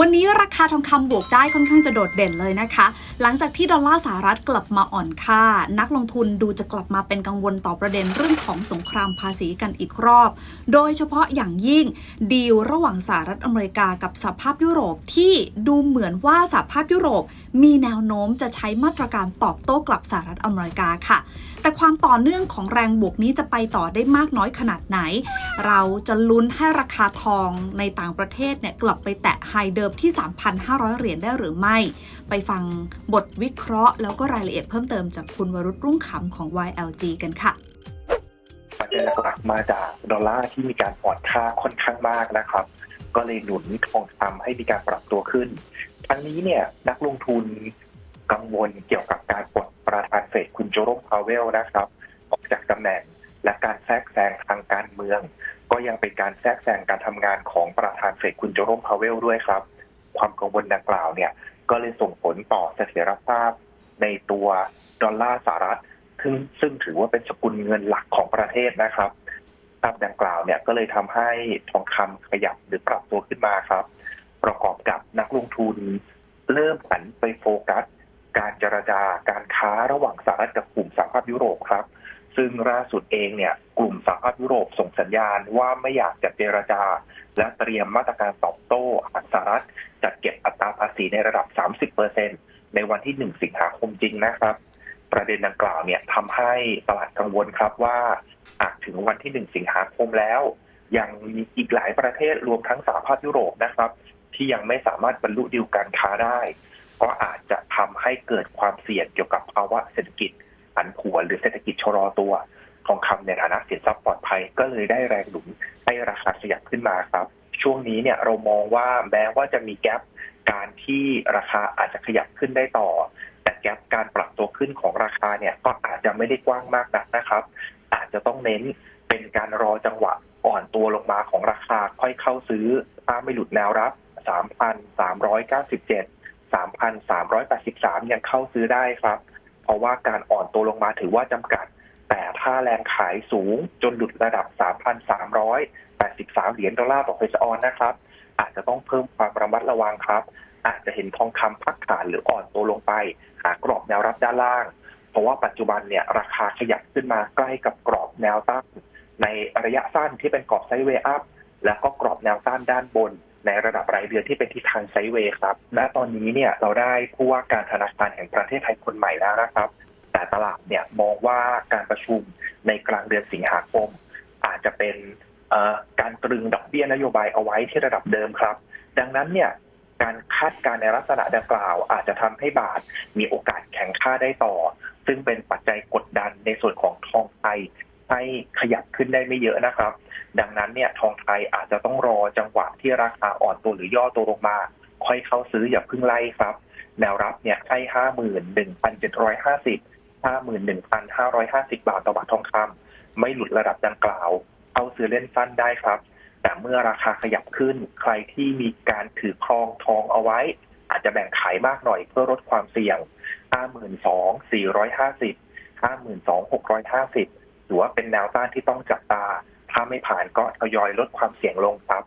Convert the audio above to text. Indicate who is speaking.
Speaker 1: วันนี้ราคาทองคำบวกได้ค่อนข้างจะโดดเด่นเลยนะคะ หลังจากที่ดอลลาร์สหรัฐกลับมาอ่อนค่า นักลงทุนดูจะกลับมาเป็นกังวลต่อประเด็นเรื่องของสงครามภาษีกันอีกรอบ โดยเฉพาะอย่างยิ่งดีลระหว่างสหรัฐอเมริกากับสหภาพยุโรปที่ดูเหมือนว่าสหภาพยุโรป มีแนวโน้มจะใช้มาตรการตอบโต้กลับสหรัฐอเมริกาค่ะ แต่ความต่อเนื่องของแรงบวกนี้จะไปต่อได้มากน้อยขนาดไหน เราจะลุ้นให้ราคาทองในต่างประเทศเนี่ยกลับไปแตะไฮเดิมที่ 3,500 เหรียญได้หรือไม่ ไปฟังบทวิเคราะห์ แล้วก็รายละเอียดเพิ่มเติมจากคุณวรุษรุ่งขำของ YLG กันค่ะ
Speaker 2: ปัจจัยหลักๆมาจากดอลลาร์ที่มีการอ่อนค่าค่อนข้างมากนะครับ ก็เลยหนุนทองคำให้มีการปรับตัวขึ้น ทั้งนี้เนี่ยนักลงทุนกังวลเกี่ยวกับการปลด เฟดคุณโจโรมพาวเวลนะครับ ออกจากตำแหน่งและการแทรกแซงทางการเมือง ก็ยังเป็นการแทรกแซงการทำงานของประธานเฟดคุณโจโรมพาวเวลด้วยครับ ความกังวลดังกล่าวเนี่ย ก็เลยส่งผลต่อเสถียรภาพในตัวดอลลาร์สหรัฐซึ่งซึ่งถือว่าเป็นสกุลเงินหลักของประเทศนะครับภาพดังกล่าวเนี่ยก็เลยทำให้ทองคำขยับหรือปรับตัวขึ้นมาครับ ประกอบกับนักลงทุนเริ่มหันไปโฟกัส การเจรจาการค้าระหว่างสหรัฐกับกลุ่มสหภาพยุโรปครับ ซึ่งล่าสุดเองเนี่ยกลุ่มสหภาพยุโรปส่งสัญญาณว่าไม่อยากจะเจรจา และเตรียมมาตรการตอบโต้หากสหรัฐจัดเก็บอัตราภาษีในระดับ 30%ในวันที่ 1 สิงหาคมจริงนะครับ ประเด็นดังกล่าวเนี่ยทำให้ตลาดกังวลครับว่าหากถึงวันที่ 1 สิงหาคมแล้วยังมีอีกหลายประเทศรวมทั้งสหภาพยุโรปนะครับ ที่ยังไม่สามารถบรรลุดีลการค้าได้ ก็อาจจะทำให้เกิดความเสี่ยงเกี่ยวกับภาวะเศรษฐกิจผันผวนหรือเศรษฐกิจชะลอตัวทองคำในฐานะสินทรัพย์ปลอดภัยก็เลยได้แรงหนุนให้ราคาขยับขึ้นมาครับ ช่วงนี้เนี่ยเรามองว่าแม้ว่าจะมีแกลบการที่ราคาอาจจะขยับขึ้นได้ต่อ แต่แกลบการปรับตัวขึ้นของราคาเนี่ยก็อาจจะไม่ได้กว้างมากนักนะครับ อาจจะต้องเน้นเป็นการรอจังหวะอ่อนตัวลงมาของราคาค่อยเข้าซื้อถ้าไม่หลุดแนวรับ 3,397 3,383 ยังเข้าซื้อได้ครับ เพราะว่าการอ่อนตัวลงมาถือว่าจำกัด แต่ถ้าแรงขายสูงจนหลุดระดับ 3,383 เหรียญดอลลาร์ต่อเฟสออนนะครับ อาจจะต้องเพิ่มความระมัดระวังครับ อาจจะเห็นทองคำพักฐานหรืออ่อนตัวลงไป หากรอบแนวรับด้านล่าง เพราะว่าปัจจุบันเนี่ยราคาขยับขึ้นมาใกล้กับกรอบแนวต้านในระยะสั้นที่เป็นกรอบไซด์เวย์อัพแล้วก็กรอบแนวต้านด้านบน ในระดับรายเดือนที่เป็นทิศทางไซด์เวย์ครับ และตอนนี้เนี่ยเราได้ผู้ว่าการธนาคารแห่งประเทศไทยคนใหม่แล้วนะครับ แต่ตลาดเนี่ยมองว่าการประชุมในกลางเดือนสิงหาคม อาจจะเป็นการตรึงดอกเบี้ยนโยบายเอาไว้ที่ระดับเดิมครับ ดังนั้นเนี่ยการคาดการณ์ในลักษณะดังกล่าว อาจจะทำให้บาทมีโอกาสแข็งค่าได้ต่อ ซึ่งเป็นปัจจัยกดดันในส่วนของทองไทยให้ขยับขึ้นได้ไม่เยอะนะครับ ดังนั้นเนี่ยทองไทยอาจจะต้องรอจังหวะที่ราคาอ่อนตัวหรือย่อตัวลงมา ค่อยเข้าซื้ออย่าเพิ่งไล่ครับ แนวรับเนี่ยใช่ห้าหมื่นหนึ่งพันเจ็ดร้อยห้าสิบห้าหมื่นหนึ่งพันห้าร้อยห้าสิบบาทต่อบาททองคำไม่หลุดระดับดังกล่าว เอาซื้อเล่นสั้นได้ครับ แต่เมื่อราคาขยับขึ้นใครที่มีการถือครองทองเอาไว้ อาจจะแบ่งขายมากหน่อยเพื่อลดความเสี่ยง52,450 52,650ถือว่าเป็นแนวต้านที่ต้องจับตา ถ้าไม่ผ่านก็ทยอยลดความเสี่ยงลงครับ